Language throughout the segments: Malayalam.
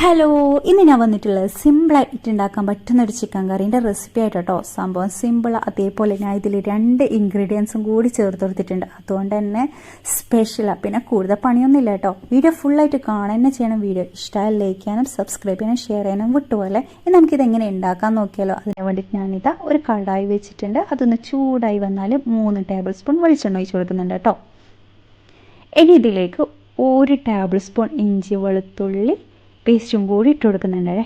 ഹലോ ഇന്ന് ഞാൻ വന്നിട്ടുള്ളത് സിമ്പിളായിട്ട് ഉണ്ടാക്കാൻ പറ്റുന്ന ഒരു ചിക്കൻ കറീന്റെ റെസിപ്പി ആയിട്ട് കേട്ടോ സംഭവം സിമ്പിൾ അതേപോലെ ഞാൻ ഇതിൽ രണ്ട് ഇൻഗ്രീഡിയൻസും കൂടി ചേർത്ത് കൊടുത്തിട്ടുണ്ട്. അതുകൊണ്ട് തന്നെ സ്പെഷ്യലാണ് പിന്നെ കൂടുതൽ പണിയൊന്നുമില്ല കേട്ടോ. വീഡിയോ ഫുള്ളായിട്ട് കാണാൻ തന്നെ ചെയ്യണം. വീഡിയോ ഇഷ്ടമായി ലൈക്ക് ചെയ്യാനും സബ്സ്ക്രൈബ് ചെയ്യാനും ഷെയർ ചെയ്യാനും വിട്ടുപോലെ ഇനി നമുക്കിത് എങ്ങനെ ഉണ്ടാക്കാൻ നോക്കിയാലോ. അതിന് വേണ്ടിയിട്ട് ഞാനിതാ ഒരു കടായി വെച്ചിട്ടുണ്ട്. അതൊന്ന് ചൂടായി വന്നാൽ മൂന്ന് ടേബിൾ സ്പൂൺ വെളിച്ചെണ്ണ ഒഴിച്ച് കൊടുക്കുന്നുണ്ട് കേട്ടോ. ഇനി ഇതിലേക്ക് ഒരു ടേബിൾ സ്പൂൺ ഇഞ്ചി വെളുത്തുള്ളി പേസ്റ്റും കൂടി ഇട്ട് കൊടുക്കുന്നുണ്ടേ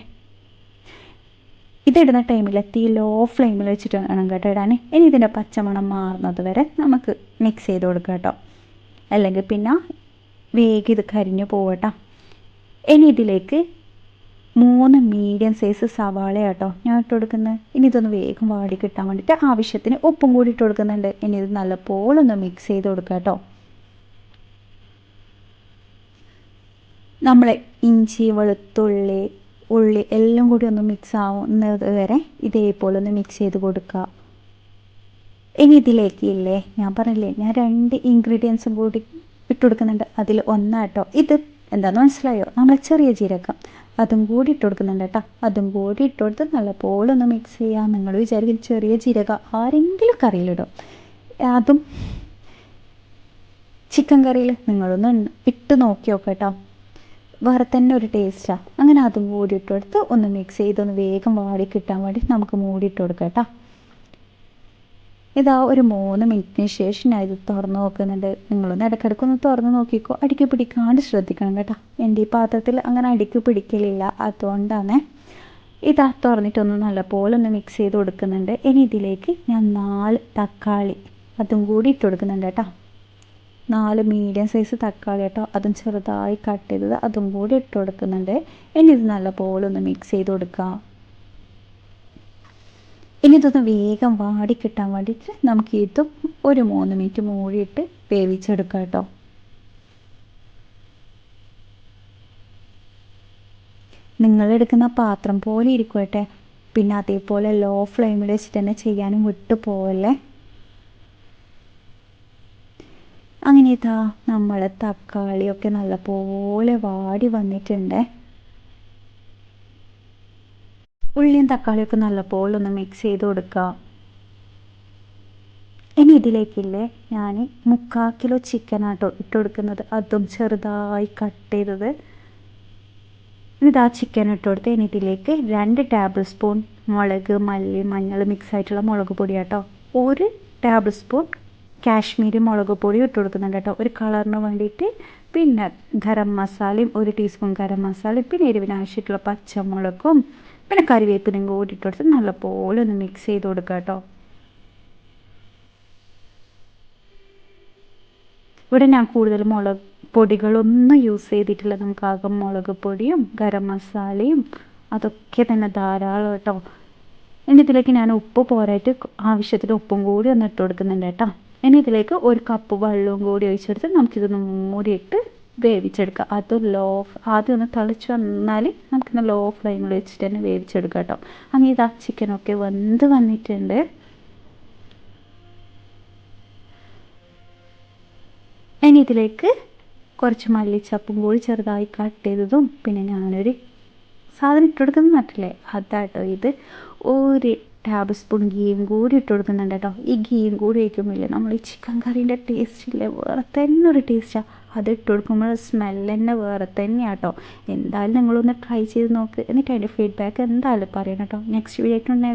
ഇതിടുന്ന ടൈമിൽ തീ ലോ ഫ്ലെയിമിൽ വെച്ചിട്ട് വേണം കേട്ടോ ഇടാൻ ഇനി ഇതിന്റെ പച്ചമണം മാറുന്നത് വരെ നമുക്ക് മിക്സ് ചെയ്ത് കൊടുക്കുക കേട്ടോ. അല്ലെങ്കിൽ പിന്നെ വേഗം ഇത് കരിഞ്ഞു പോവട്ടോ ഇനി ഇതിലേക്ക് മൂന്ന് മീഡിയം സൈസ് സവാള കേട്ടോ ഞാൻ ഇട്ട് കൊടുക്കുന്നത് ഇനി ഇതൊന്ന് വേഗം വാടി കിട്ടാൻ വേണ്ടിയിട്ട് ആവശ്യത്തിന് ഉപ്പും കൂടി ഇട്ട് കൊടുക്കുന്നുണ്ട്. ഇനി ഇത് നല്ലപോലെ ഒന്ന് മിക്സ് ചെയ്ത് കൊടുക്കുക കേട്ടോ. നമ്മൾ ഇഞ്ചി വെളുത്തുള്ളി ഉള്ളി എല്ലാം കൂടി ഒന്ന് മിക്സ് ആവുന്നത് വരെ ഇതേപോലെ ഒന്ന് മിക്സ് ചെയ്ത് കൊടുക്കുക. ഇനി ഇതിലേക്ക് ഇല്ലേ? ഞാൻ പറഞ്ഞില്ലേ ഞാൻ രണ്ട് ഇൻഗ്രീഡിയൻസും കൂടി ഇട്ട് കൊടുക്കുന്നുണ്ട്. അതിൽ ഒന്നാട്ടോ. ഇത് എന്താണെന്ന് മനസ്സിലായോ? നമ്മൾ ചെറിയ ജീരകം. അതും കൂടി ഇട്ട് കൊടുക്കുന്നുണ്ട് കേട്ടോ. അതും കൂടി ഇട്ട് കൊടുത്ത് നല്ലപോലെ ഒന്ന് മിക്സ് ചെയ്യാം. നിങ്ങൾ വിചാരിക്കും ചെറിയ ജീരകം ആരെങ്കിലും കറിയിലിടും. അതും ചിക്കൻ കറിയിൽ നിങ്ങളൊന്ന് ഇട്ട് നോക്കി നോക്കാം വേറെ തന്നെ ഒരു ടേസ്റ്റാണ് അങ്ങനെ അതും കൂടി ഇട്ട് കൊടുത്ത് ഒന്ന് മിക്സ് ചെയ്ത് ഒന്ന് വേഗം വാടി കിട്ടാൻ വേണ്ടി നമുക്ക് മൂടിയിട്ട് കൊടുക്കാം കേട്ടോ ഇതാ ഒരു മൂന്ന് മിനിറ്റിന് ശേഷം ഞാൻ ഇത് തുറന്ന് നോക്കുന്നുണ്ട്. നിങ്ങളൊന്ന് ഇടയ്ക്കിടയ്ക്ക് ഒന്ന് തുറന്ന് നോക്കിക്കോ. അടിക്ക് പിടിക്കാണ്ട് ശ്രദ്ധിക്കണം കേട്ടോ. എന്റെ ഈ പാത്രത്തിൽ അങ്ങനെ അടിക്ക് പിടിക്കലില്ല. അതുകൊണ്ടാണ് ഇതാ തുറന്നിട്ടൊന്ന് നല്ലപോലെ ഒന്ന് മിക്സ് ചെയ്ത് കൊടുക്കുന്നുണ്ട്. ഇനി ഇതിലേക്ക് ഞാൻ നാല് തക്കാളി അതും കൂടി ഇട്ട് കൊടുക്കുന്നുണ്ട് കേട്ടോ. നാല് മീഡിയം സൈസ് തക്കാളി കേട്ടോ അതും ചെറുതായി കട്ട് ചെയ്തത്. അതും കൂടി ഇട്ട് കൊടുക്കുന്നുണ്ട്. ഇനി ഇത് നല്ലപോലെ ഒന്ന് മിക്സ് ചെയ്ത് കൊടുക്കുക ഇനി ഇതൊന്ന് വേഗം വാടി കിട്ടാൻ വേണ്ടിയിട്ട് നമുക്ക് ഇതും ഒരു മൂന്ന് മിനിറ്റ് മൂടിയിട്ട് വേവിച്ചെടുക്കാം കേട്ടോ. നിങ്ങളെടുക്കുന്ന പാത്രം പോലെ ഇരിക്കട്ടെ പിന്നെ അതേപോലെ ലോ ഫ്ലെയിമിൽ വെച്ചിട്ട് തന്നെ ചെയ്യാനും വിട്ടു പോവല്ലേ അങ്ങനെ ഇതാ നമ്മളെ തക്കാളിയൊക്കെ നല്ലപോലെ വാടി വന്നിട്ടുണ്ട്. ഉള്ളിയും തക്കാളിയൊക്കെ നല്ലപോലെ ഒന്ന് മിക്സ് ചെയ്ത് കൊടുക്കുക ഇനി ഇതിലേക്കില്ലേ ഞാൻ മുക്കാൽ കിലോ ചിക്കനാട്ടോ ഇട്ട് കൊടുക്കുന്നത്. അതും ചെറുതായി കട്ട് ചെയ്തത്. ഇതാ ചിക്കൻ ഇട്ട് കൊടുത്ത് ഇനി ഇതിലേക്ക് രണ്ട് ടേബിൾ സ്പൂൺ മുളക് മല്ലി മഞ്ഞൾ മിക്സ് ആയിട്ടുള്ള മുളക് പൊടി കേട്ടോ ഒരു ടേബിൾ സ്പൂൺ കാശ്മീരി മുളക് പൊടി ഇട്ട് കൊടുക്കുന്നുണ്ട് കേട്ടോ. ഒരു കളറിന് വേണ്ടിയിട്ട് പിന്നെ ഗരം മസാലയും ഒരു ടീസ്പൂൺ ഗരം മസാലയും പിന്നെ എരിവിന് ആവശ്യമായിട്ടുള്ള പച്ചമുളകും പിന്നെ കറിവേപ്പിനും കൂടി ഇട്ട് കൊടുത്ത് നല്ലപോലെ ഒന്ന് മിക്സ് ചെയ്ത് കൊടുക്കുക കേട്ടോ. ഇവിടെ ഞാൻ കൂടുതൽ മുളക് പൊടികളൊന്നും യൂസ് ചെയ്തിട്ടില്ല. നമുക്ക് ആകെ മുളക് പൊടിയും ഗരം മസാലയും അതൊക്കെ തന്നെ ധാരാളം കേട്ടോ. എന്നിതിലേക്ക് ഞാൻ ഉപ്പ് പോരായിട്ട് ആവശ്യത്തിന് ഉപ്പും കൂടി ഒന്ന് ഇട്ട് കൊടുക്കുന്നുണ്ട് കേട്ടോ. ഇനി ഇതിലേക്ക് ഒരു കപ്പ് വെള്ളവും കൂടി ഒഴിച്ചെടുത്ത് നമുക്കിതൊന്ന് മൂടിയിട്ട് വേവിച്ചെടുക്കുക അത് ലോ ആദ്യം ഒന്ന് തിളച്ച് വന്നാൽ നമുക്കിന്ന് ലോ ഫ്ലെയിമിൽ വെച്ചിട്ട് തന്നെ വേവിച്ചെടുക്കാം കേട്ടോ. അങ്ങനെ ഇതാ ചിക്കനൊക്കെ വെന്ത് വന്നിട്ടുണ്ട്. ഇനി ഇതിലേക്ക് കുറച്ച് മല്ലിച്ചപ്പും കൂടി ചെറുതായി കട്ട് ചെയ്തതും പിന്നെ ഞാനൊരു സാധനം ഇട്ട് കൊടുക്കുന്നത് നട്ടില്ലേ അതാട്ടോ ഇത്. ഒരു ടേബിൾ സ്പൂൺ ഗീയും കൂടി ഇട്ട് കൊടുക്കുന്നുണ്ട് കേട്ടോ. ഈ ഗീയും കൂടി ഒഴിക്കുമ്പോഴേ നമ്മൾ ഈ ചിക്കൻ കറീന്റെ ടേസ്റ്റ് ഇല്ലേ? വേറെ തന്നെ ഒരു ടേസ്റ്റാണ് അത് ഇട്ട് കൊടുക്കുമ്പോൾ സ്മെൽ തന്നെ വേറെ തന്നെയാണ് കേട്ടോ എന്തായാലും നിങ്ങളൊന്ന് ട്രൈ ചെയ്ത് നോക്ക്. എന്നിട്ട് അതിന്റെ ഫീഡ്ബാക്ക് എന്തായാലും പറയണം കേട്ടോ നെക്സ്റ്റ് വീഡിയോ ആയിട്ടുണ്ടെങ്കിൽ